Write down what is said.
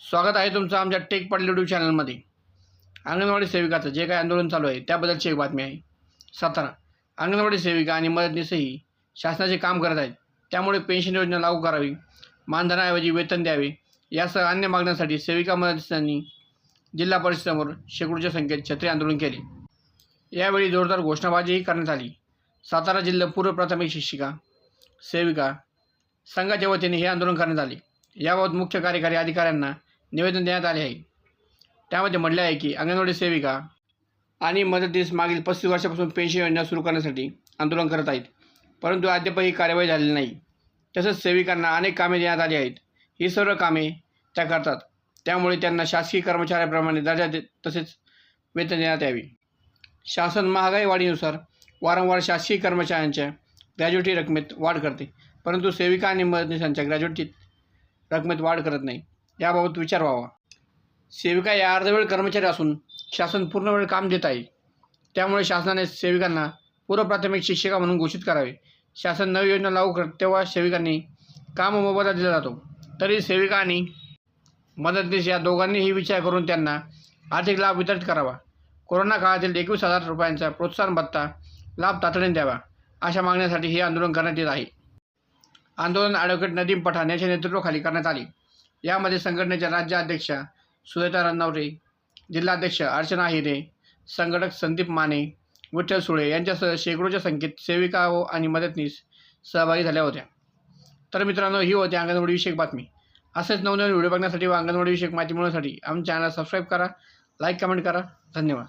स्वागत आहे तुमचं आमच्या टेक पडले यूट्यूब चॅनलमध्ये अंगणवाडी सेविकाचं जे काही आंदोलन चालू आहे त्याबद्दलची एक बातमी आहे. सातारा. अंगणवाडी सेविका आणि मदतनीसही शासनाचे काम करत आहेत. त्यामुळे पेन्शन योजना लागू करावी मानधनाऐवजी वेतन द्यावे यासह अन्य मागण्यांसाठी सेविका मदतनीसांनी जिल्हा परिषदेसमोर शेकडोच्या संख्येत छत्री आंदोलन केले. यावेळी जोरदार घोषणाबाजीही करण्यात आली. सातारा जिल्हा पूर्व प्राथमिक शिक्षिका सेविका संघाच्या वतीने हे आंदोलन करण्यात आले. याबाबत मुख्य कार्यकारी अधिकाऱ्यांना निवेदन देण्यात आले आहे. त्यामध्ये म्हटले आहे की अंगणवाडी सेविका आणि मदतीस मागील पस्तीस वर्षापासून पेन्शन योजना सुरू करण्यासाठी आंदोलन करत आहेत. परंतु अद्यापही कार्यवाही झालेली नाही. तसंच सेविकांना अनेक कामे देण्यात आली आहेत. ही सर्व कामे त्या करतात. त्यामुळे त्यांना शासकीय कर्मचाऱ्याप्रमाणे दर्जा दे तसेच वेतन देण्यात यावे. शासन महागाई वाढीनुसार वारंवार शासकीय कर्मचाऱ्यांच्या ग्रॅज्युटी रकमेत वाढ करते. परंतु सेविका आणि मदतनीसांच्या ग्रॅज्युटी रकमेत वाढ करत नाही. याबाबत विचार व्हावा. सेविका या अर्धवेळ कर्मचारी असून शासन पूर्ण वेळ काम देत आहे. त्यामुळे शासनाने सेविकांना पूर्वप्राथमिक शिक्षिका म्हणून घोषित करावे. शासन नवी योजना लागू करत तेव्हा सेविकांनी काम मोबदला दिला जातो. तरी सेविका आणि मदतनीस या दोघांनीही विचार करून त्यांना आर्थिक लाभ वितरित करावा. कोरोना काळातील एकवीस हजार रुपयांचा प्रोत्साहन भत्ता लाभ तातडीने द्यावा अशा मागण्यासाठी हे आंदोलन करण्यात येत आहे. आंदोलन ॲडव्होकेट नदीम पठाण यांच्या नेतृत्वाखाली करण्यात आले. यामध्ये संघटनेच्या राज्याध्यक्षा सुरेता रनवरे जिल्हाध्यक्ष अर्चना हिरे संघटक संदीप माने विठ्ठल सुळे यांच्यासह शेकडोच्या संख्येत सेविका व आणि मदतनीस सहभागी झाल्या होत्या. तर मित्रांनो ही होती अंगणवाडी बातमी. असेच नवनवीन व्हिडिओ बघण्यासाठी व अंगणवाडी विषयक माहिती मिळवण्यासाठी आमच्या चॅनल सबस्क्राईब करा लाईक कमेंट करा. धन्यवाद.